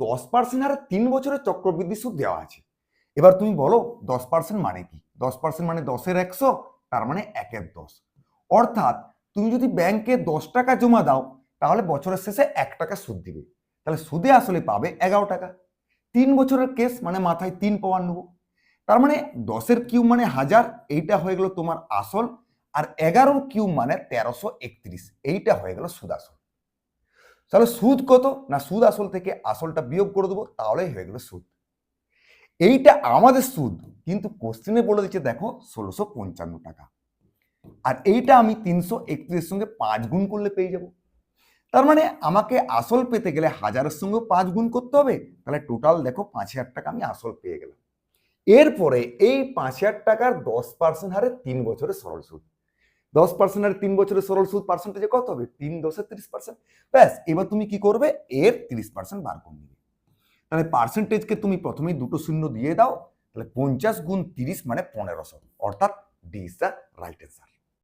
দশ পার্সেন্ট আর তিন বছরের চক্রবৃদ্ধি সুদ দেওয়া আছে। এবার তুমি বলো, দশ পার্সেন্ট মানে কি? দশ পার্সেন্ট মানে দশের একশো, তার মানে একের দশ। অর্থাৎ তুমি যদি ব্যাংকে দশ টাকা জমা দাও, তাহলে বছরের শেষে এক টাকা সুদ দিবে। তাহলে সুদে আসলে পাবে এগারো টাকা। তিন বছরের কেস মানে মাথায় তিন পাওয়ার নেব। তার মানে দশের কিউব মানে হাজার, এইটা হয়ে গেল তোমার আসল, আর এগারোর কিউব মানে তেরোশো একত্রিশ, এইটা হয়ে গেল সুদ আসল। তাহলে সুদ কত? না সুদ আসল থেকে আসলটা বিয়োগ করে দেবো, তাহলেই হয়ে গেল সুদ। এইটা আমাদের সুদ, কিন্তু কোশ্চেনে বলে দিচ্ছে, দেখো, ষোলোশো পঞ্চান্ন টাকা। আর এইটা আমি তিনশো একত্রিশের সঙ্গে পাঁচ গুণ করলে পেয়ে যাব। তার মানে আমাকে আসল পেতে গেলে হাজারের সঙ্গে পাঁচ গুণ করতে হবে? তাহলে টোটাল দেখো, পাঁচ হাজার টাকা আমি আসল পেয়ে গেলাম। এরপরে এই পাঁচ হাজার টাকার দশ পার্সেন্ট হারে তিন বছরের সরল সুদ। দশ পার্সেন্ট আর তিন বছরের সরল সুদ পার্সেন্টেজে কত হবে? তিন দশের তিরিশ পার্সেন্ট ব্যাস, এবার তুমি কি করবে? এর তিরিশ পার্সেন্ট বার করে নিবে। তাহলে পার্সেন্টেজকে তুমি প্রথমেই দুটো শূন্য দিয়ে দাও, তাহলে পঞ্চাশ গুণ তিরিশ মানে পনেরোশো। অর্থাৎ D is the right answer